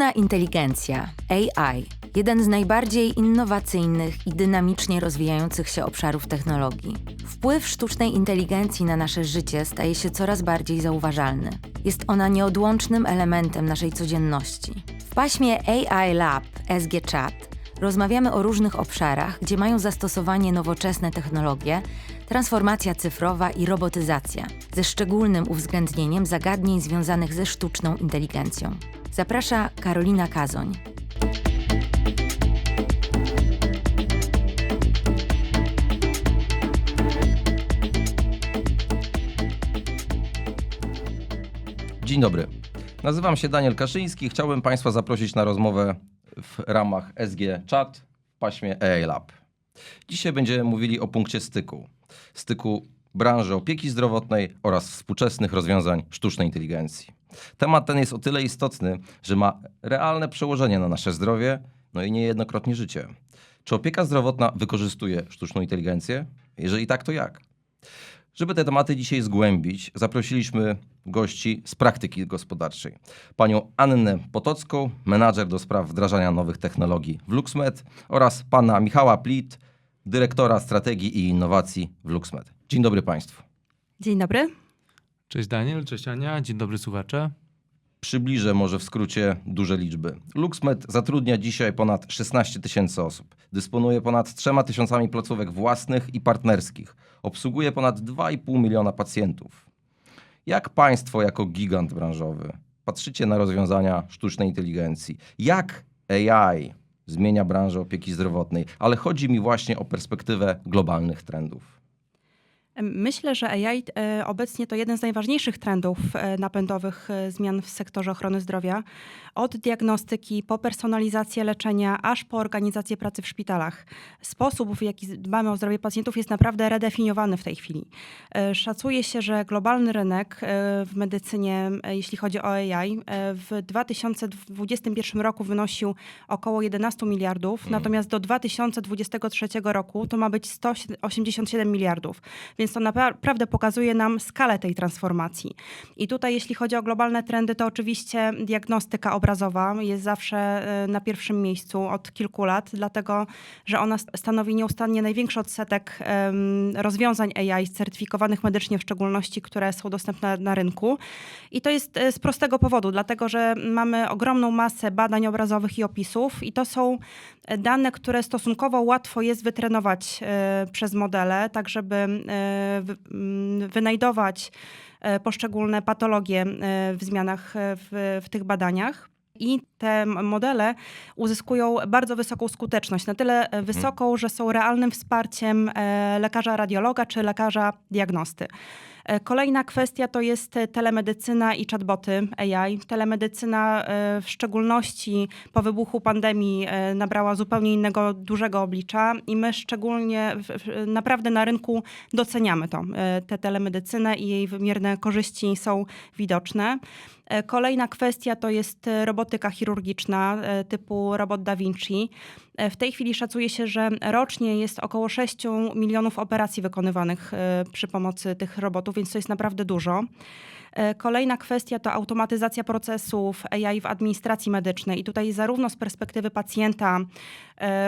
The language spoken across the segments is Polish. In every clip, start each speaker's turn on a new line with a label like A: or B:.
A: Sztuczna inteligencja AI jeden z najbardziej innowacyjnych i dynamicznie rozwijających się obszarów technologii. Wpływ sztucznej inteligencji na nasze życie staje się coraz bardziej zauważalny. Jest ona nieodłącznym elementem naszej codzienności. W paśmie AI Lab SG Chat rozmawiamy o różnych obszarach, gdzie mają zastosowanie nowoczesne technologie, transformacja cyfrowa i robotyzacja, ze szczególnym uwzględnieniem zagadnień związanych ze sztuczną inteligencją. Zaprasza Karolina Kazoń.
B: Dzień dobry. Nazywam się Daniel Kaszyński. Chciałbym Państwa zaprosić na rozmowę w ramach SG Chat w paśmie AI Lab. Dzisiaj będziemy mówili o punkcie styku. Styku branży opieki zdrowotnej oraz współczesnych rozwiązań sztucznej inteligencji. Temat ten jest o tyle istotny, że ma realne przełożenie na nasze zdrowie, no i niejednokrotnie życie. Czy opieka zdrowotna wykorzystuje sztuczną inteligencję? Jeżeli tak, to jak? Żeby te tematy dzisiaj zgłębić, zaprosiliśmy gości z praktyki gospodarczej. Panią Annę Potocką, menadżer do spraw wdrażania nowych technologii w LuxMed oraz pana Michała Plit, dyrektora strategii i innowacji w LuxMed. Dzień dobry Państwu.
C: Dzień dobry.
D: Cześć Daniel, cześć Ania, dzień dobry słuchacze.
B: Przybliżę może w skrócie duże liczby. LuxMed zatrudnia dzisiaj ponad 16 tysięcy osób. Dysponuje ponad 3 tysiącami placówek własnych i partnerskich. Obsługuje ponad 2,5 miliona pacjentów. Jak Państwo, jako gigant branżowy, patrzycie na rozwiązania sztucznej inteligencji? Jak AI zmienia branżę opieki zdrowotnej? Ale chodzi mi właśnie o perspektywę globalnych trendów.
C: Myślę, że AI e, obecnie to jeden z najważniejszych trendów e, napędowych e, zmian w sektorze ochrony zdrowia. Od diagnostyki, po personalizację leczenia, aż po organizację pracy w szpitalach. Sposób, w jaki dbamy o zdrowie pacjentów, jest naprawdę redefiniowany w tej chwili. Szacuje się, że globalny rynek w medycynie, jeśli chodzi o AI, w 2021 roku wynosił około 11 miliardów,
B: Mm.
C: natomiast do 2023 roku to ma być 187 miliardów. Więc to naprawdę pokazuje nam skalę tej transformacji. I tutaj, jeśli chodzi o globalne trendy, to oczywiście diagnostyka obrazowa jest zawsze e, na pierwszym miejscu od kilku lat, dlatego że ona stanowi nieustannie największy odsetek rozwiązań AI certyfikowanych medycznie, w szczególności, które są dostępne na rynku. I to jest e, z prostego powodu, dlatego że mamy ogromną masę badań obrazowych i opisów, i to są e, dane, które stosunkowo łatwo jest wytrenować przez modele, tak żeby wynajdować e, poszczególne patologie e, w zmianach e, w, w tych badaniach. I te modele uzyskują bardzo wysoką skuteczność, na tyle e, wysoką, że są realnym wsparciem lekarza radiologa czy lekarza diagnosty. E, Kolejna kwestia to jest e, telemedycyna i chatboty AI. Telemedycyna e, w szczególności po wybuchu pandemii nabrała zupełnie innego, dużego oblicza i my szczególnie naprawdę na rynku doceniamy to, tę telemedycynę i jej wymierne korzyści są widoczne. E, Kolejna kwestia to jest e, robotyka chirurgiczna e, typu robot Da Vinci. W tej chwili szacuje się, że rocznie jest około 6 milionów operacji wykonywanych przy pomocy tych robotów, więc to jest naprawdę dużo. Kolejna kwestia to automatyzacja procesów AI w administracji medycznej. I tutaj zarówno z perspektywy pacjenta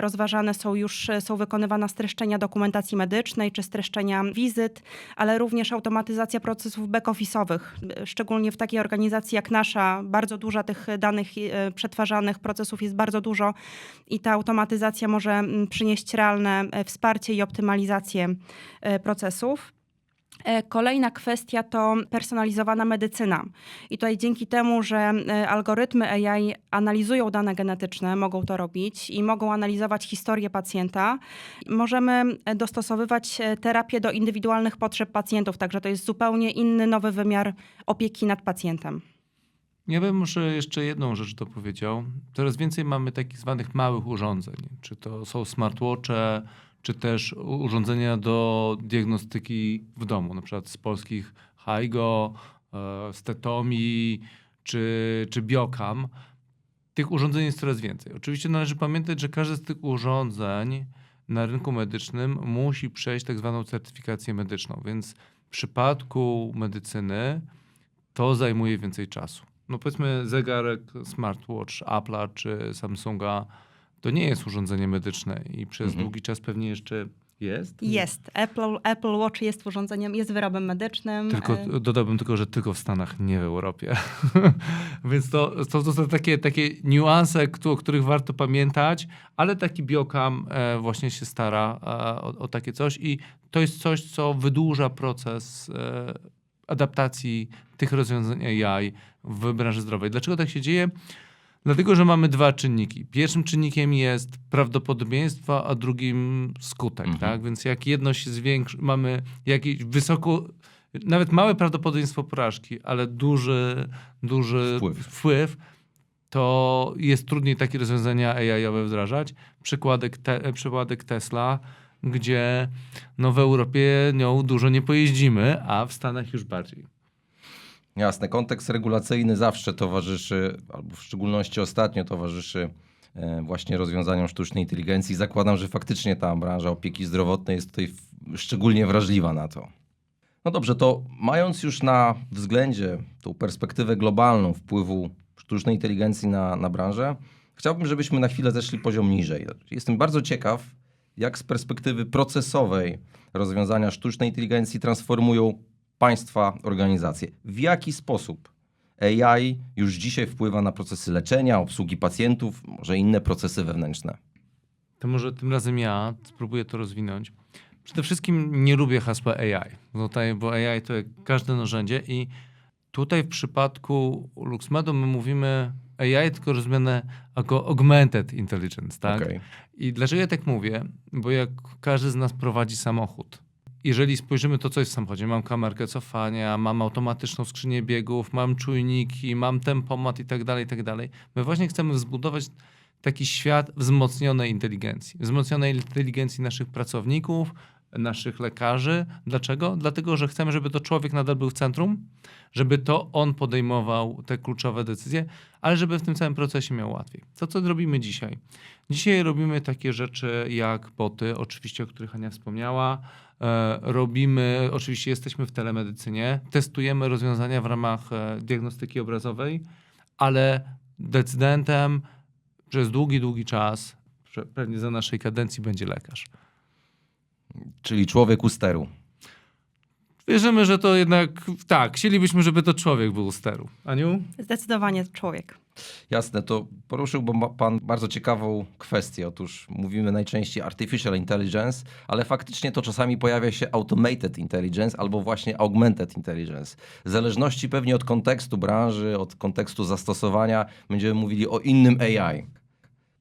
C: rozważane są już, są wykonywane streszczenia dokumentacji medycznej czy streszczenia wizyt, ale również automatyzacja procesów back-office'owych. Szczególnie w takiej organizacji jak nasza, bardzo duża tych danych e, przetwarzanych procesów jest bardzo dużo i ta automatyzacja może mm, przynieść realne e, wsparcie i optymalizację e, procesów. Kolejna kwestia to personalizowana medycyna. I tutaj dzięki temu, że algorytmy AI analizują dane genetyczne, mogą to robić i mogą analizować historię pacjenta, możemy dostosowywać terapię do indywidualnych potrzeb pacjentów. Także to jest zupełnie inny, nowy wymiar opieki nad pacjentem.
D: Ja bym może jeszcze jedną rzecz dopowiedział. Coraz więcej mamy takich zwanych małych urządzeń. Czy to są smartwatche, czy też urządzenia do diagnostyki w domu, na przykład z polskich Haigo, e, Stetomi czy, czy Biokam. Tych urządzeń jest coraz więcej. Oczywiście należy pamiętać, że każde z tych urządzeń na rynku medycznym musi przejść tak zwaną certyfikację medyczną, więc w przypadku medycyny to zajmuje więcej czasu. No powiedzmy zegarek, smartwatch Apple'a czy Samsunga to nie jest urządzenie medyczne i przez
B: Mhm.
D: długi czas pewnie jeszcze jest.
C: Jest. Apple, Apple Watch jest urządzeniem, jest wyrobem medycznym.
D: Tylko
C: E,
D: dodałbym tylko, że tylko w Stanach, nie w Europie. Więc to, to, to są takie, takie niuanse, o których warto pamiętać, ale taki biokam e, właśnie się stara e, o, o takie coś i to jest coś, co wydłuża proces e, adaptacji tych rozwiązań AI w branży zdrowej. Dlaczego tak się dzieje? Dlatego, że mamy dwa czynniki. Pierwszym czynnikiem jest prawdopodobieństwo, a drugim skutek,
B: Mhm.
D: tak? Więc jak jedno się zwiększy, mamy jakieś wysoko, nawet małe prawdopodobieństwo porażki, ale duży, duży
B: Wpływ.
D: wpływ, to jest trudniej takie rozwiązania AI-owe wdrażać. Przykładek, te, przykładek Tesla, gdzie no w Europie nią dużo nie pojeździmy, a w Stanach już bardziej.
B: Jasne, kontekst regulacyjny zawsze towarzyszy, albo w szczególności ostatnio towarzyszy e, właśnie rozwiązaniom sztucznej inteligencji. Zakładam, że faktycznie ta branża opieki zdrowotnej jest tutaj szczególnie wrażliwa na to. No dobrze, to mając już na względzie tą perspektywę globalną wpływu sztucznej inteligencji na, na branżę, chciałbym, żebyśmy na chwilę zeszli poziom niżej. Jestem bardzo ciekaw, jak z perspektywy procesowej rozwiązania sztucznej inteligencji transformują państwa, organizacje. W jaki sposób AI już dzisiaj wpływa na procesy leczenia, obsługi pacjentów, może inne procesy wewnętrzne?
D: To może tym razem ja spróbuję to rozwinąć. Przede wszystkim nie lubię hasła AI, tutaj, bo AI to jak każde narzędzie i tutaj w przypadku LuxMedu my mówimy AI tylko rozumiane jako augmented intelligence, tak?
B: Okej.
D: I dlaczego ja tak mówię? Bo jak każdy z nas prowadzi samochód, jeżeli spojrzymy to, co jest w samochodzie, mam kamerkę cofania, mam automatyczną skrzynię biegów, mam czujniki, mam tempomat i tak dalej, i tak dalej. My właśnie chcemy zbudować taki świat wzmocnionej inteligencji. Wzmocnionej inteligencji naszych pracowników, naszych lekarzy. Dlaczego? Dlatego, że chcemy, żeby to człowiek nadal był w centrum, żeby to on podejmował te kluczowe decyzje, ale żeby w tym całym procesie miał łatwiej. To, co robimy dzisiaj? Dzisiaj robimy takie rzeczy jak boty, oczywiście, o których Ania wspomniała. E, robimy, oczywiście jesteśmy w telemedycynie, testujemy rozwiązania w ramach e, diagnostyki obrazowej, ale decydentem przez długi, długi czas, pewnie za naszej kadencji będzie lekarz.
B: Czyli człowiek u steru.
D: Wierzymy, że to jednak tak, chcielibyśmy, żeby to człowiek był u steru. Aniu?
C: Zdecydowanie człowiek.
B: Jasne, to poruszył bo- Pan bardzo ciekawą kwestię. Otóż mówimy najczęściej artificial intelligence, ale faktycznie to czasami pojawia się automated intelligence albo właśnie augmented intelligence. W zależności pewnie od kontekstu branży, od kontekstu zastosowania, będziemy mówili o innym AI.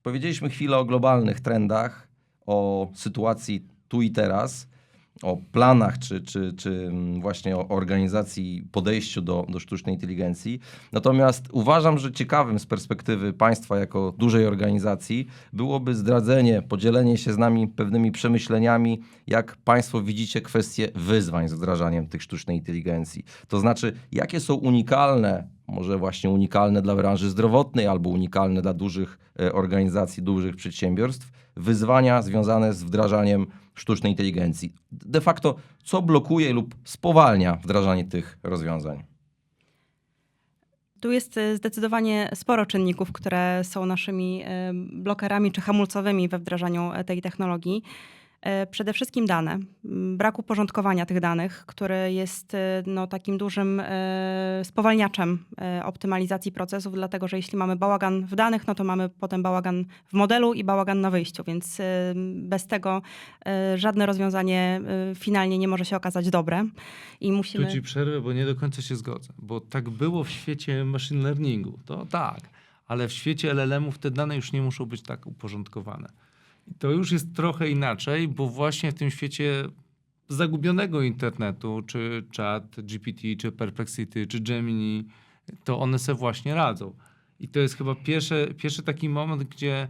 B: Powiedzieliśmy chwilę o globalnych trendach, o sytuacji tu i teraz, o planach, czy, czy, czy mm, właśnie o organizacji, podejściu do, do sztucznej inteligencji. Natomiast uważam, że ciekawym z perspektywy państwa jako dużej organizacji byłoby zdradzenie, podzielenie się z nami pewnymi przemyśleniami, jak państwo widzicie kwestie wyzwań z wdrażaniem tych sztucznej inteligencji. To znaczy, jakie są unikalne, może właśnie unikalne dla branży zdrowotnej albo unikalne dla dużych e, organizacji, dużych przedsiębiorstw, wyzwania związane z wdrażaniem sztucznej inteligencji. De facto, co blokuje lub spowalnia wdrażanie tych rozwiązań?
C: Tu jest e, zdecydowanie sporo czynników, które są naszymi e, blokerami czy hamulcowymi we wdrażaniu e, tej technologii. E, Przede wszystkim dane. M, Brak uporządkowania tych danych, który jest e, no, takim dużym e, spowalniaczem optymalizacji procesów, dlatego że jeśli mamy bałagan w danych, no to mamy potem bałagan w modelu i bałagan na wyjściu, więc bez tego żadne rozwiązanie finalnie nie może się okazać dobre. I musimy...
D: Tu ci przerwę, bo nie do końca się zgodzę. Bo tak było w świecie machine learningu, to tak. Ale w świecie LLM-ów te dane już nie muszą być tak uporządkowane. To już jest trochę inaczej, bo właśnie w tym świecie zagubionego internetu, czy chat GPT, czy Perplexity, czy Gemini, to one se właśnie radzą. I to jest chyba pierwszy, pierwszy taki moment, gdzie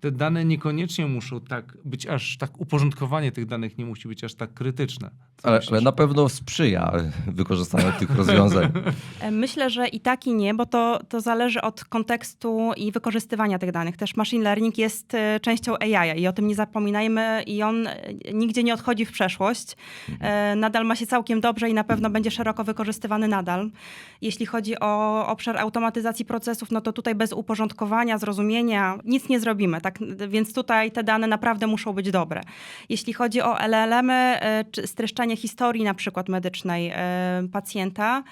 D: te dane niekoniecznie muszą tak być aż tak, uporządkowanie tych danych nie musi być aż tak krytyczne.
B: Ale, ale na pewno sprzyja wykorzystaniu tych rozwiązań.
C: E, Myślę, że i tak i nie, bo to, to zależy od kontekstu i wykorzystywania tych danych. Też machine learning jest e, częścią AI i o tym nie zapominajmy i on e, nigdzie nie odchodzi w przeszłość. Nadal ma się całkiem dobrze i na pewno będzie szeroko wykorzystywany nadal. Jeśli chodzi o obszar automatyzacji procesów, no to tutaj bez uporządkowania, zrozumienia nic nie zrobimy, tak? Więc tutaj te dane naprawdę muszą być dobre. Jeśli chodzi o LLM-y, czy streszczanie historii na przykład medycznej e, pacjenta,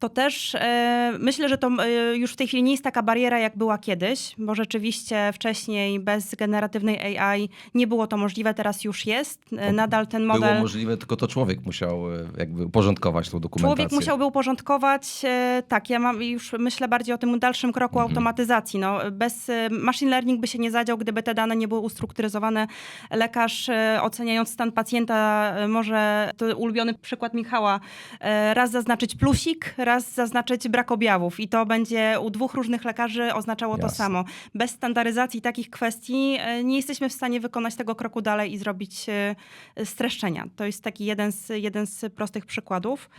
C: to też e, myślę, że to e, już w tej chwili nie jest taka bariera, jak była kiedyś, bo rzeczywiście wcześniej bez generatywnej AI nie było to możliwe, teraz już jest. E, Nadal ten
B: Było
C: model.
B: możliwe, tylko to człowiek musiał e, jakby uporządkować tą dokumentację.
C: Człowiek musiałby uporządkować, e, tak, ja mam już myślę bardziej o tym dalszym kroku
B: Mhm.
C: automatyzacji. No, bez e, machine learning by się nie zadział, gdyby te dane nie były ustrukturyzowane. Lekarz e, oceniając stan pacjenta e, może, to ulubiony przykład Michała, e, raz zaznaczyć plusik, raz zaznaczyć brak objawów i to będzie u dwóch różnych lekarzy oznaczało to
B: Jasne.
C: samo. Bez standaryzacji takich kwestii e, nie jesteśmy w stanie wykonać tego kroku dalej i zrobić e, streszczenia. To jest taki jeden z, jeden z prostych przykładów.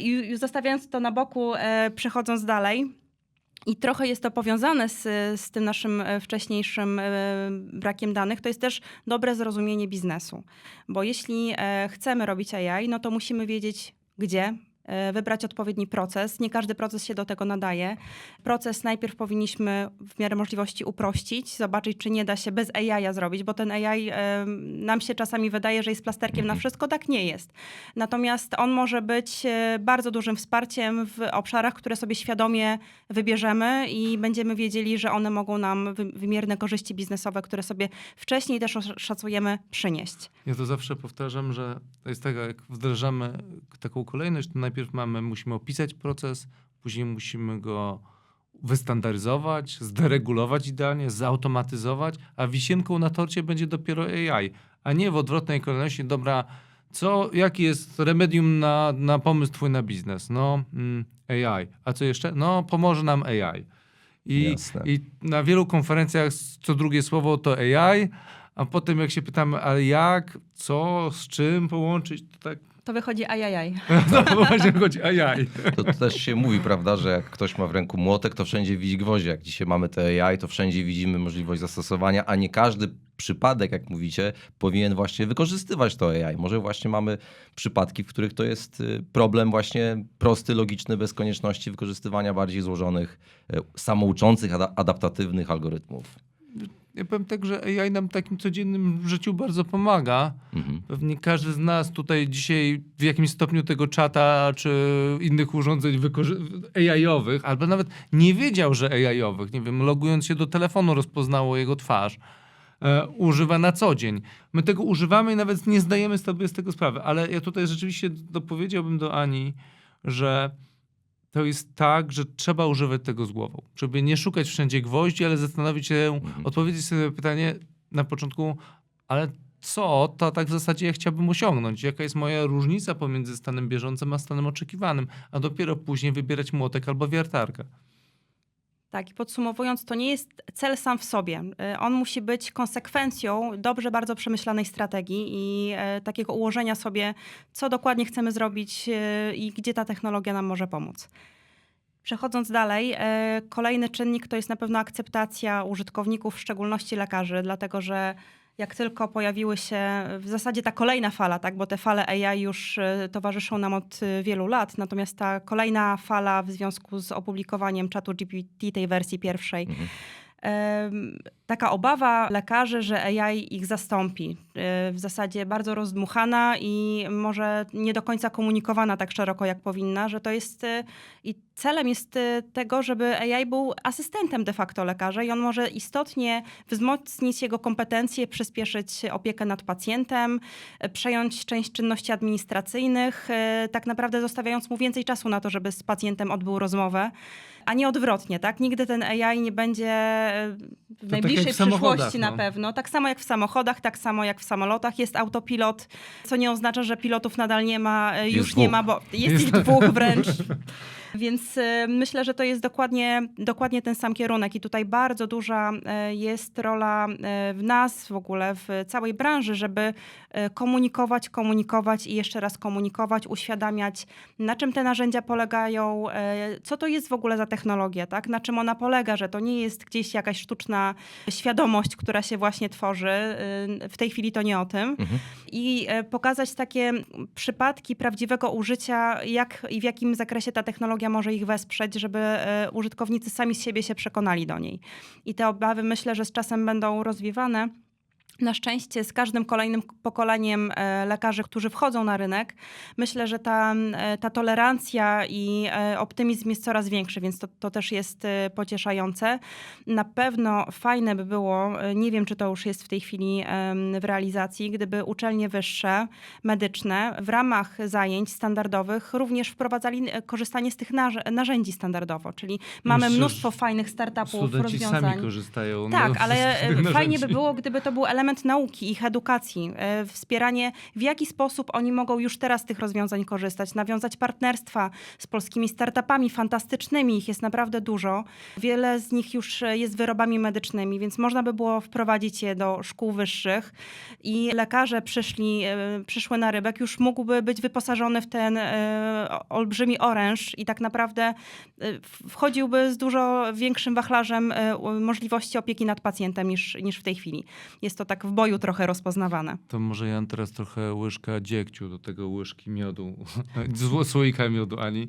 C: I- Już zostawiając to na boku, e, przechodząc dalej, i trochę jest to powiązane z, z tym naszym wcześniejszym brakiem danych, to jest też dobre zrozumienie biznesu. Bo jeśli chcemy robić AI, no to musimy wiedzieć gdzie, wybrać odpowiedni proces. Nie każdy proces się do tego nadaje. Proces najpierw powinniśmy w miarę możliwości uprościć, zobaczyć, czy nie da się bez AI zrobić, bo ten AI e, nam się czasami wydaje, że jest plasterkiem na wszystko, tak nie jest. Natomiast on może być e, bardzo dużym wsparciem w obszarach, które sobie świadomie wybierzemy i będziemy wiedzieli, że one mogą nam wy- wymierne korzyści biznesowe, które sobie wcześniej też oszacujemy, przynieść.
D: Ja to zawsze powtarzam, że to jest tak, jak wdrażamy taką kolejność, to najpierw mamy, musimy opisać proces, później musimy go wystandaryzować, zderegulować idealnie, zautomatyzować, a wisienką na torcie będzie dopiero AI, a nie w odwrotnej kolejności, dobra, co, jaki jest remedium na, na pomysł twój na biznes? No, mm, AI. A co jeszcze? No, pomoże nam AI. I,
B: Jasne.
D: I na wielu konferencjach co drugie słowo to AI, a potem jak się pytamy, ale jak, co, z czym połączyć, to tak,
C: To wychodzi ajajaj.
D: no właśnie chodzi AI.
B: To też się mówi, prawda, że jak ktoś ma w ręku młotek, to wszędzie widzi gwoździe. Jak dzisiaj mamy te AI, to wszędzie widzimy możliwość zastosowania, a nie każdy przypadek, jak mówicie, powinien właśnie wykorzystywać to AI. Może właśnie mamy przypadki, w których to jest y, problem właśnie prosty, logiczny, bez konieczności wykorzystywania bardziej złożonych, y, samouczących, ada- adaptatywnych algorytmów.
D: Ja powiem tak, że AI nam w takim codziennym życiu bardzo pomaga.
B: Mhm.
D: Pewnie każdy z nas tutaj dzisiaj w jakimś stopniu tego czata czy innych urządzeń AI-owych, albo nawet nie wiedział, że AI-owych, nie wiem, logując się do telefonu rozpoznało jego twarz, e, używa na co dzień. My tego używamy i nawet nie zdajemy sobie z tego sprawy, ale ja tutaj rzeczywiście dopowiedziałbym do Ani, że to jest tak, że trzeba używać tego z głową. Żeby nie szukać wszędzie gwoździ, ale zastanowić się, odpowiedzieć sobie pytanie na początku, ale co to tak w zasadzie ja chciałbym osiągnąć? Jaka jest moja różnica pomiędzy stanem bieżącym a stanem oczekiwanym? A dopiero później wybierać młotek albo wiertarkę.
C: Tak, i podsumowując, to nie jest cel sam w sobie. Y, On musi być konsekwencją dobrze, bardzo przemyślanej strategii i e, takiego ułożenia sobie, co dokładnie chcemy zrobić e, i gdzie ta technologia nam może pomóc. Przechodząc dalej, e, kolejny czynnik to jest na pewno akceptacja użytkowników, w szczególności lekarzy, dlatego że jak tylko pojawiły się, w zasadzie ta kolejna fala, tak, bo te fale AI już e, towarzyszą nam od e, wielu lat, natomiast ta kolejna fala w związku z opublikowaniem czatu GPT, tej wersji pierwszej,
B: Mhm.
C: Taka obawa lekarzy, że AI ich zastąpi. E, W zasadzie bardzo rozdmuchana i może nie do końca komunikowana tak szeroko, jak powinna, że to jest e, i celem jest e, tego, żeby AI był asystentem de facto lekarza i on może istotnie wzmocnić jego kompetencje, przyspieszyć opiekę nad pacjentem, przejąć część czynności administracyjnych, tak naprawdę zostawiając mu więcej czasu na to, żeby z pacjentem odbył rozmowę, a nie odwrotnie, tak? Nigdy ten AI nie będzie w
D: tak
C: najbliższej przyszłości na
D: no.
C: pewno. Tak samo jak w samochodach, tak samo jak w samolotach jest autopilot, co nie oznacza, że pilotów nadal nie ma, e, już nie ma, bo jest,
D: Jest-
C: ich dwóch wręcz. Więc e, myślę, że to jest dokładnie, dokładnie ten sam kierunek i tutaj bardzo duża e, jest rola e, w nas w ogóle, w całej branży, żeby komunikować, komunikować i jeszcze raz komunikować, uświadamiać, na czym te narzędzia polegają, co to jest w ogóle za technologia, tak? na czym ona polega, że to nie jest gdzieś jakaś sztuczna świadomość, która się właśnie tworzy. W tej chwili to nie o tym.
B: Mhm.
C: I pokazać takie przypadki prawdziwego użycia, jak i w jakim zakresie ta technologia może ich wesprzeć, żeby e, użytkownicy sami z siebie się przekonali do niej. I te obawy myślę, że z czasem będą rozwiewane. Na szczęście z każdym kolejnym pokoleniem e, lekarzy, którzy wchodzą na rynek, myślę, że ta, e, ta tolerancja i e, optymizm jest coraz większy, więc to, to też jest pocieszające. Na pewno fajne by było, nie wiem czy to już jest w tej chwili w realizacji, gdyby uczelnie wyższe, medyczne w ramach zajęć standardowych również wprowadzali korzystanie z tych narz- narzędzi standardowo, czyli mamy
D: Myślę,
C: mnóstwo fajnych startupów, rozwiązań.
D: sami korzystają.
C: Tak,
D: no,
C: ale
D: z tych
C: e, fajnie by było, gdyby to był element nauki, ich edukacji, e, wspieranie, w jaki sposób oni mogą już teraz z tych rozwiązań korzystać, nawiązać partnerstwa z polskimi startupami fantastycznymi, ich jest naprawdę dużo. Wiele z nich już e, jest wyrobami medycznymi, więc można by było wprowadzić je do szkół wyższych i lekarze przyszli, e, przyszły na rybek, już mógłby być wyposażony w ten olbrzymi oręż i tak naprawdę wchodziłby z dużo większym wachlarzem możliwości opieki nad pacjentem niż, niż w tej chwili. Jest to tak w boju trochę rozpoznawane.
D: To może ja teraz trochę łyżka dziegciu do tego łyżki miodu, słoika miodu Ani.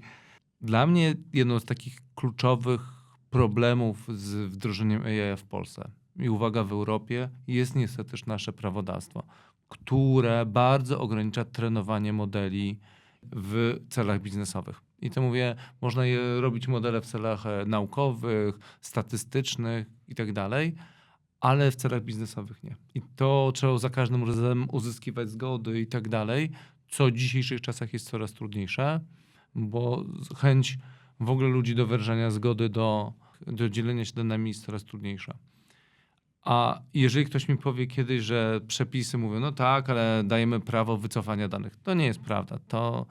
D: Dla mnie jedną z takich kluczowych problemów z wdrożeniem AI w Polsce i uwaga w Europie jest niestety nasze prawodawstwo, które bardzo ogranicza trenowanie modeli w celach biznesowych. I to mówię, można je robić modele w celach e, naukowych, statystycznych i tak ale w celach biznesowych nie. I to trzeba za każdym razem uzyskiwać zgody i tak dalej, co w dzisiejszych czasach jest coraz trudniejsze, bo chęć w ogóle ludzi do wyrażania zgody do, do dzielenia się danymi jest coraz trudniejsza. A jeżeli ktoś mi powie kiedyś, że przepisy mówią, no tak, ale dajemy prawo wycofania danych, to nie jest prawda. To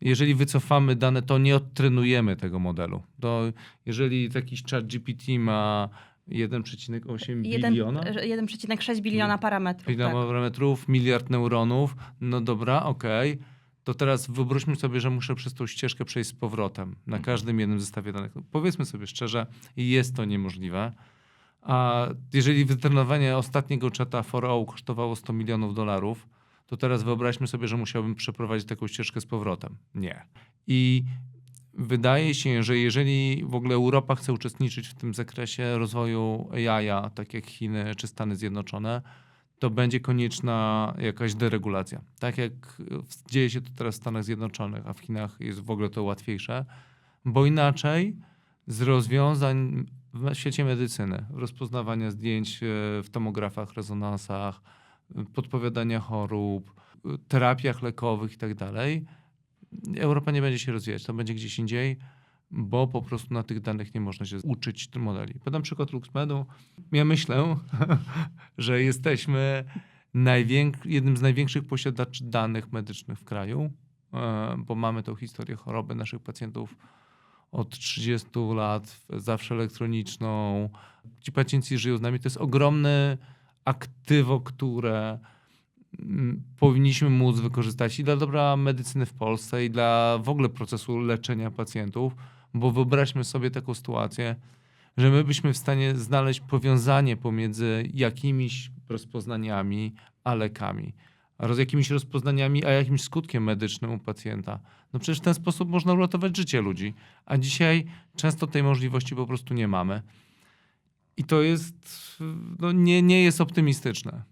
D: jeżeli wycofamy dane, to nie odtrenujemy tego modelu. To jeżeli jakiś chat GPT ma 1,8
C: Jeden-
D: biliona,
C: że 1,6 biliona parametrów.
D: Bilion
C: Tak.
D: parametrów, miliard neuronów. No dobra, okej. To teraz wyobraźmy sobie, że muszę przez tą ścieżkę przejść z powrotem na każdym jednym zestawie danych. Powiedzmy sobie szczerze, jest to niemożliwe. A jeżeli wytrenowanie ostatniego czata for all kosztowało 100 milionów dolarów, to teraz wyobraźmy sobie, że musiałbym przeprowadzić taką ścieżkę z powrotem. Nie. I wydaje się, że jeżeli w ogóle Europa chce uczestniczyć w tym zakresie rozwoju AI, tak jak Chiny czy Stany Zjednoczone, to będzie konieczna jakaś deregulacja. Tak jak dzieje się to teraz w Stanach Zjednoczonych, a w Chinach jest w ogóle to łatwiejsze, bo inaczej z rozwiązań w świecie medycyny, rozpoznawania zdjęć e, w tomografach, rezonansach, podpowiadania chorób, e, terapiach lekowych i tak Europa nie będzie się rozwijać, to będzie gdzieś indziej, bo po prostu na tych danych nie można się uczyć modeli. Podam przykład LuxMedu. Ja myślę, że jesteśmy jednym z największych posiadaczy danych medycznych w kraju, e, bo mamy tą historię choroby naszych pacjentów od 30 lat, zawsze elektroniczną. Ci pacjenci żyją z nami. To jest ogromne aktywo, które powinniśmy móc wykorzystać i dla dobra medycyny w Polsce, i dla w ogóle procesu leczenia pacjentów, bo wyobraźmy sobie taką sytuację, że my byśmy w stanie znaleźć powiązanie pomiędzy jakimiś rozpoznaniami a lekami, z jakimiś rozpoznaniami a jakimś skutkiem medycznym u pacjenta. No przecież w ten sposób można uratować życie ludzi, a dzisiaj często tej możliwości po prostu nie mamy. I to jest, no nie, nie jest optymistyczne.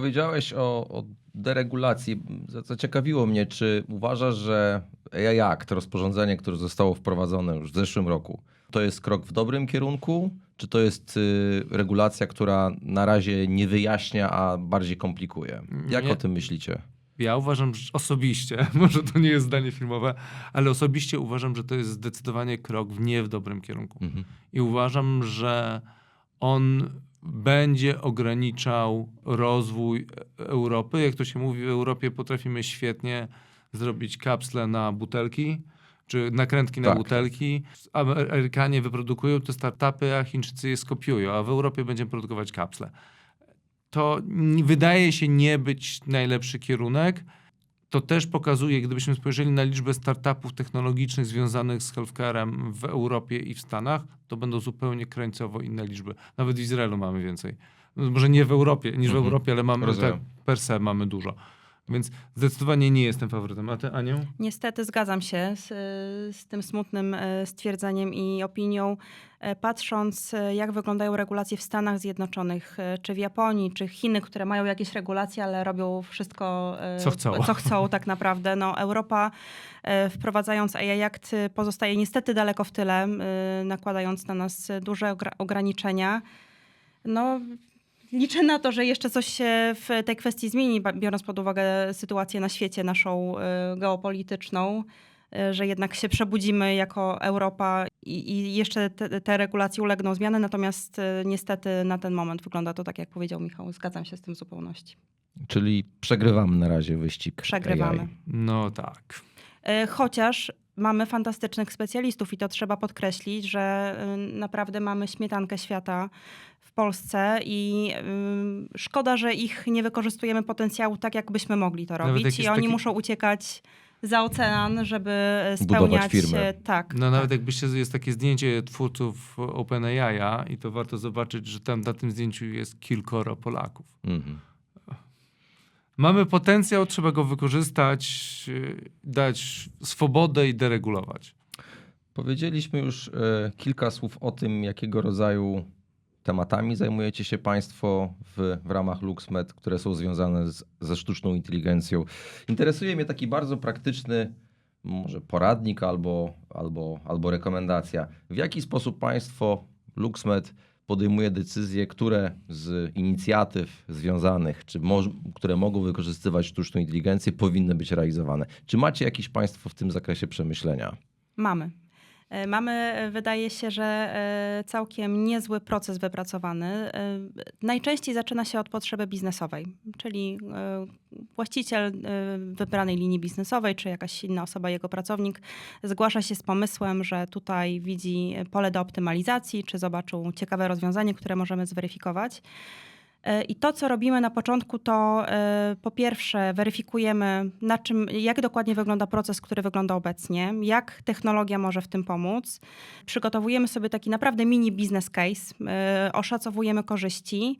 B: Powiedziałeś o, o deregulacji. Za- Zaciekawiło mnie, czy uważasz, że AI Act, rozporządzenie, które zostało wprowadzone już w zeszłym roku, to jest krok w dobrym kierunku, czy to jest y, regulacja, która na razie nie wyjaśnia, a bardziej komplikuje? Jak
D: Nie.
B: o tym myślicie?
D: Ja uważam że osobiście, może to nie jest zdanie filmowe, ale osobiście uważam, że to jest zdecydowanie krok w nie w dobrym kierunku.
B: Mhm.
D: I uważam, że on będzie ograniczał rozwój Europy. Jak to się mówi, w Europie potrafimy świetnie zrobić kapsle na butelki, czy nakrętki na
B: Tak.
D: butelki. Amerykanie wyprodukują te startupy, a Chińczycy je skopiują, a w Europie będziemy produkować kapsle. To wydaje się nie być najlepszy kierunek. To też pokazuje, gdybyśmy spojrzeli na liczbę startupów technologicznych związanych z healthcarem w Europie i w Stanach, to będą zupełnie krańcowo inne liczby. Nawet w Izraelu mamy więcej. Może nie w Europie, niż w
B: Mhm.
D: Europie, ale mamy tak per se mamy dużo. Więc zdecydowanie nie jestem faworytem. A ty, Aniu?
C: Niestety zgadzam się z, z tym smutnym e, stwierdzeniem i opinią. E, Patrząc, e, jak wyglądają regulacje w Stanach Zjednoczonych, e, czy w Japonii, czy Chiny, które mają jakieś regulacje, ale robią wszystko, e,
D: Co chcą.
C: co chcą tak naprawdę. No, Europa, e, wprowadzając AI Act, e, pozostaje niestety daleko w tyle, e, nakładając na nas duże ogra- ograniczenia. No, Liczę na to, że jeszcze coś się w tej kwestii zmieni, biorąc pod uwagę sytuację na świecie naszą y, geopolityczną, y, że jednak się przebudzimy jako Europa i, i jeszcze te, te regulacje ulegną zmiany, natomiast y, niestety na ten moment wygląda to tak, jak powiedział Michał. Zgadzam się z tym w zupełności.
B: Czyli przegrywamy na razie wyścig.
C: Przegrywamy.
B: AI.
D: No tak.
C: Chociaż mamy fantastycznych specjalistów i to trzeba podkreślić, że y, naprawdę mamy śmietankę świata w Polsce i y, szkoda, że ich nie wykorzystujemy potencjału tak, jakbyśmy mogli to
D: Nawet
C: robić. I oni
D: taki-
C: muszą uciekać za ocean, żeby spełniać...
B: firmy.
C: e, Tak.
D: No nawet
C: tak.
D: jakbyście, jest takie zdjęcie twórców OpenAI i to warto zobaczyć, że tam na tym zdjęciu jest kilkoro Polaków.
B: Mhm.
D: Mamy potencjał, trzeba go wykorzystać, yy, dać swobodę i deregulować.
B: Powiedzieliśmy już e, kilka słów o tym, jakiego rodzaju tematami zajmujecie się Państwo w, w ramach LuxMed, które są związane z, ze sztuczną inteligencją. Interesuje mnie taki bardzo praktyczny, może poradnik albo, albo, albo rekomendacja. W jaki sposób Państwo LuxMed podejmuje decyzje, które z inicjatyw związanych, czy które mogą wykorzystywać sztuczną inteligencję, powinny być realizowane? Czy macie jakieś Państwo w tym zakresie przemyślenia?
C: Mamy. E, Mamy, e, wydaje się, że e, całkiem niezły proces wypracowany. Najczęściej zaczyna się od potrzeby biznesowej, czyli właściciel wybranej linii biznesowej, czy jakaś inna osoba, jego pracownik, zgłasza się z pomysłem, że tutaj widzi pole do optymalizacji, czy zobaczył ciekawe rozwiązanie, które możemy zweryfikować. E, I to, co robimy na początku, to e, po pierwsze weryfikujemy, na czym, jak dokładnie wygląda proces, który wygląda obecnie, jak technologia może w tym pomóc. Przygotowujemy sobie taki naprawdę mini business case, e, oszacowujemy korzyści.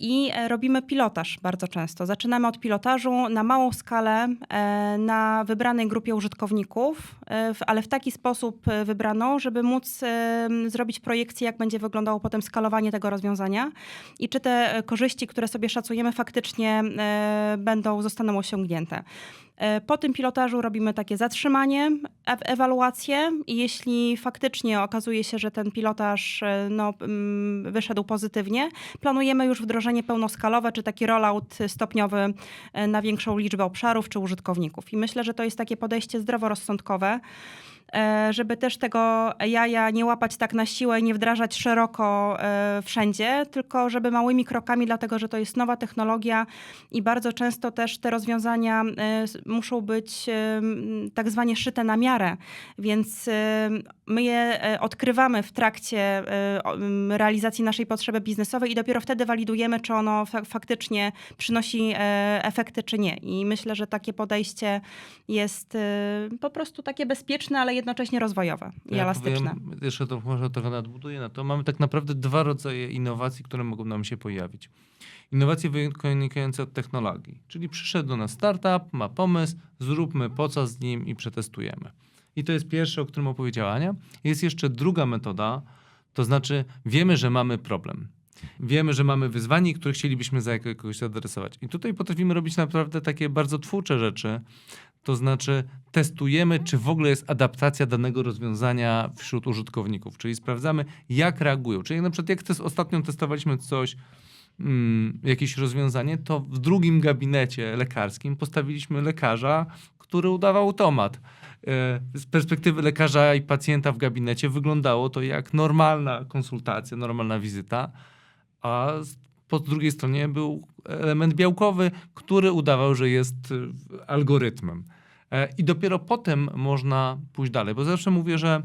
C: I e, robimy pilotaż bardzo często. Zaczynamy od pilotażu na małą skalę, e, na wybranej grupie użytkowników, e, ale w taki sposób wybraną, żeby móc zrobić projekcję, jak będzie wyglądało potem skalowanie tego rozwiązania i czy te korzyści, które sobie szacujemy, faktycznie będą, zostaną osiągnięte. E, Po tym pilotażu robimy takie zatrzymanie, e- ewaluację i jeśli faktycznie okazuje się, że ten pilotaż e, no, mm, wyszedł pozytywnie, planujemy już wdrożenie pełnoskalowe, czy taki rollout stopniowy na większą liczbę obszarów czy użytkowników. I myślę, że to jest takie podejście zdroworozsądkowe, żeby też tego jaja nie łapać tak na siłę i nie wdrażać szeroko e, wszędzie, tylko żeby małymi krokami, dlatego że to jest nowa technologia i bardzo często też te rozwiązania e, muszą być e, tak zwanie szyte na miarę, więc e, my je e, odkrywamy w trakcie e, realizacji naszej potrzeby biznesowej i dopiero wtedy walidujemy, czy ono fa- faktycznie przynosi e, efekty, czy nie. I myślę, że takie podejście jest po prostu takie bezpieczne, ale jednocześnie rozwojowe i elastyczne.
D: powiem, jeszcze to może trochę nadbuduję na to. Mamy tak naprawdę dwa rodzaje innowacji, które mogą nam się pojawić. Innowacje wynikające od technologii, czyli przyszedł do nas startup, ma pomysł, zróbmy po co z nim i przetestujemy. I to jest pierwsze, o którym opowiedziała Ania. Jest jeszcze druga metoda, to znaczy wiemy, że mamy problem. Wiemy, że mamy wyzwanie, które chcielibyśmy za jakiegoś adresować. I tutaj potrafimy robić naprawdę takie bardzo twórcze rzeczy. To znaczy testujemy, czy w ogóle jest adaptacja danego rozwiązania wśród użytkowników. Czyli sprawdzamy, jak reagują. Czyli na przykład jak tes- ostatnio testowaliśmy coś, mm, jakieś rozwiązanie, to w drugim gabinecie lekarskim postawiliśmy lekarza, który udawał automat. E, Z perspektywy lekarza i pacjenta w gabinecie wyglądało to jak normalna konsultacja, normalna wizyta, a po drugiej stronie był element białkowy, który udawał, że jest e, algorytmem. E, I dopiero potem można pójść dalej, bo zawsze mówię, że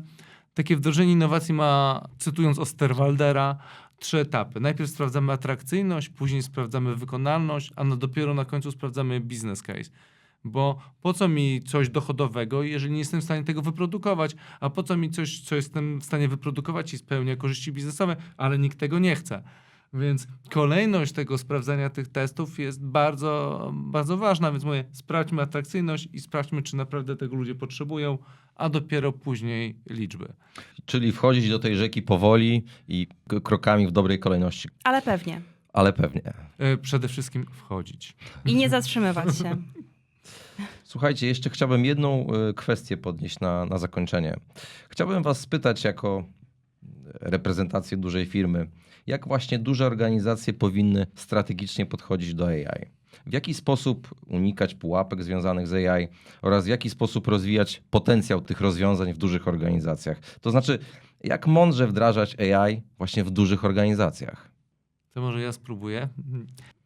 D: takie wdrożenie innowacji ma, cytując Osterwaldera, trzy etapy. Najpierw sprawdzamy atrakcyjność, później sprawdzamy wykonalność, a no dopiero na końcu sprawdzamy business case. Bo po co mi coś dochodowego, jeżeli nie jestem w stanie tego wyprodukować, a po co mi coś, co jestem w stanie wyprodukować i spełnia korzyści biznesowe, ale nikt tego nie chce. Więc kolejność tego sprawdzania tych testów jest bardzo, bardzo ważna, więc mówię, sprawdźmy atrakcyjność i sprawdźmy, czy naprawdę tego ludzie potrzebują, a dopiero później liczby.
B: Czyli wchodzić do tej rzeki powoli i krokami w dobrej kolejności,
C: Ale pewnie.
B: ale pewnie.
D: E, Przede wszystkim wchodzić.
C: I nie zatrzymywać się.
B: Słuchajcie, jeszcze chciałbym jedną y, kwestię podnieść na, na zakończenie. Chciałbym Was spytać, jako reprezentację dużej firmy, jak właśnie duże organizacje powinny strategicznie podchodzić do AI? W jaki sposób unikać pułapek związanych z AI oraz w jaki sposób rozwijać potencjał tych rozwiązań w dużych organizacjach? To znaczy, jak mądrze wdrażać AI właśnie w dużych organizacjach?
D: To może ja spróbuję.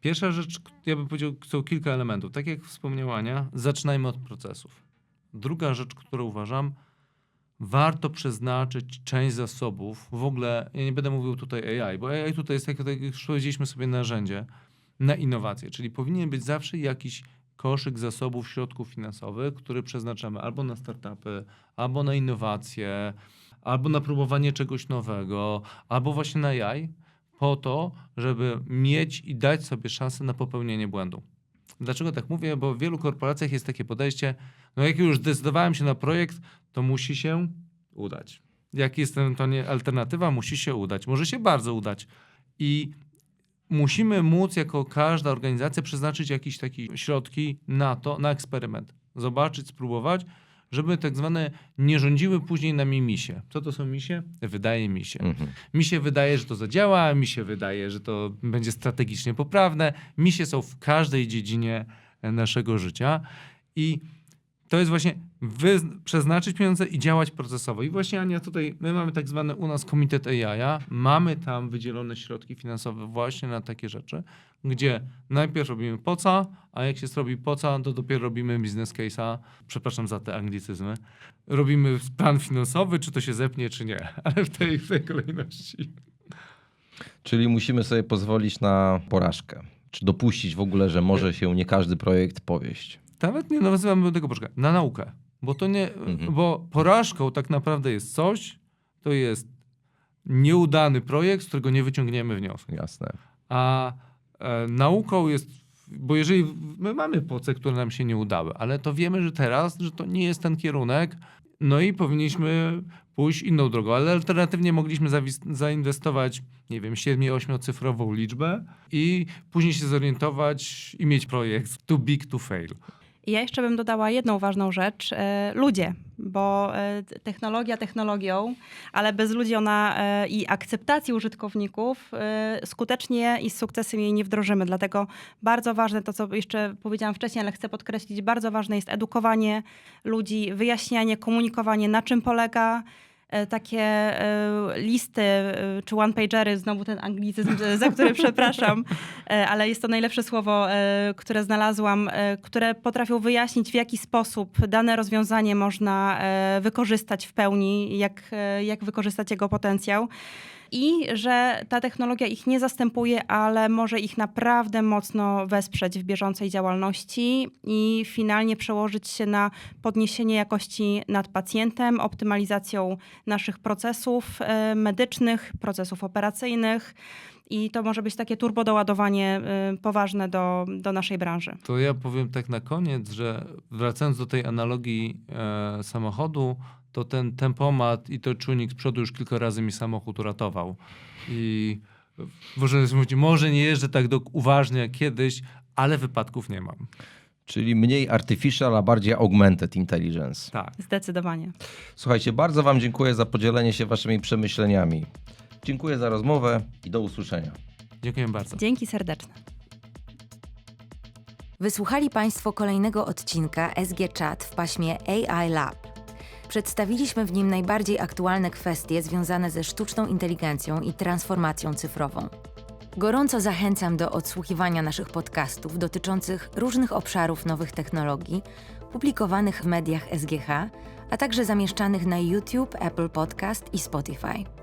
D: Pierwsza rzecz, ja bym powiedział, są kilka elementów. Tak jak wspomniała Ania, zaczynajmy od procesów. Druga rzecz, którą uważam, warto przeznaczyć część zasobów. W ogóle, ja nie będę mówił tutaj AI, bo AI tutaj jest, tak tak jak już powiedzieliśmy sobie, narzędzie na innowacje. Czyli powinien być zawsze jakiś koszyk zasobów, środków finansowych, który przeznaczamy albo na startupy, albo na innowacje, albo na próbowanie czegoś nowego, albo właśnie na AI, po to, żeby mieć i dać sobie szansę na popełnienie błędu. Dlaczego tak mówię? Bo w wielu korporacjach jest takie podejście, no jak już zdecydowałem się na projekt, to musi się udać. Jak jest to nie alternatywa, musi się udać. Może się bardzo udać. I musimy móc jako każda organizacja przeznaczyć jakieś takie środki na to, na eksperyment. Zobaczyć, spróbować, żeby tak zwane nie rządziły później nami misie. Co to są misie? Wydaje mi się.
B: Mhm.
D: Mi się wydaje, że to zadziała, mi się wydaje, że to będzie strategicznie poprawne. Misie są w każdej dziedzinie e, naszego życia i to jest właśnie przeznaczyć pieniądze i działać procesowo. I właśnie Ania, tutaj my mamy tak zwany u nas komitet AI, mamy tam wydzielone środki finansowe właśnie na takie rzeczy, gdzie najpierw robimy poca, a jak się zrobi poca, to dopiero robimy business case'a, przepraszam za te anglicyzmy, robimy plan finansowy, czy to się zepnie, czy nie, ale w tej, w tej kolejności.
B: Czyli musimy sobie pozwolić na porażkę. Czy dopuścić w ogóle, że może się nie każdy projekt powieść?
D: Nawet nie nazywamy tego poczekaj, na naukę. Bo to nie,
B: Mhm.
D: bo porażką tak naprawdę jest coś, to jest nieudany projekt, z którego nie wyciągniemy wniosku.
B: Jasne.
D: A e, nauką jest, bo jeżeli my mamy poce, które nam się nie udały, ale to wiemy, że teraz, że to nie jest ten kierunek, no i powinniśmy pójść inną drogą, ale alternatywnie mogliśmy zainwestować, nie wiem, 7-8 cyfrową liczbę i później się zorientować i mieć projekt too big to fail.
C: Ja jeszcze bym dodała jedną ważną rzecz. E, ludzie, bo e, technologia technologią, ale bez ludzi ona e, i akceptacji użytkowników skutecznie i z sukcesem jej nie wdrożymy. Dlatego bardzo ważne, to co jeszcze powiedziałam wcześniej, ale chcę podkreślić, bardzo ważne jest edukowanie ludzi, wyjaśnianie, komunikowanie, na czym polega takie e, listy e, czy one-pagery, znowu ten anglicyzm, e, za który przepraszam, e, ale jest to najlepsze słowo, e, które znalazłam, e, które potrafią wyjaśnić, w jaki sposób dane rozwiązanie można e, wykorzystać w pełni, jak, e, jak wykorzystać jego potencjał. I że ta technologia ich nie zastępuje, ale może ich naprawdę mocno wesprzeć w bieżącej działalności i finalnie przełożyć się na podniesienie jakości nad pacjentem, optymalizacją naszych procesów e, medycznych, procesów operacyjnych. I to może być takie turbodoładowanie y, poważne do, do naszej branży.
D: To ja powiem tak na koniec, że wracając do tej analogii e, samochodu, to ten tempomat i to czujnik z przodu już kilka razy mi samochód uratował. I może, może nie jeżdżę tak do, uważnie jak kiedyś, ale wypadków nie mam.
B: Czyli mniej artificial, a bardziej augmented intelligence.
D: Tak.
C: Zdecydowanie.
B: Słuchajcie, bardzo Wam dziękuję za podzielenie się Waszymi przemyśleniami. Dziękuję za rozmowę i do usłyszenia.
D: Dziękuję bardzo.
C: Dzięki serdeczne.
A: Wysłuchali Państwo kolejnego odcinka SG Chat w paśmie AI Lab. Przedstawiliśmy w nim najbardziej aktualne kwestie związane ze sztuczną inteligencją i transformacją cyfrową. Gorąco zachęcam do odsłuchiwania naszych podcastów dotyczących różnych obszarów nowych technologii, publikowanych w mediach SGH, a także zamieszczanych na YouTube, Apple Podcast i Spotify.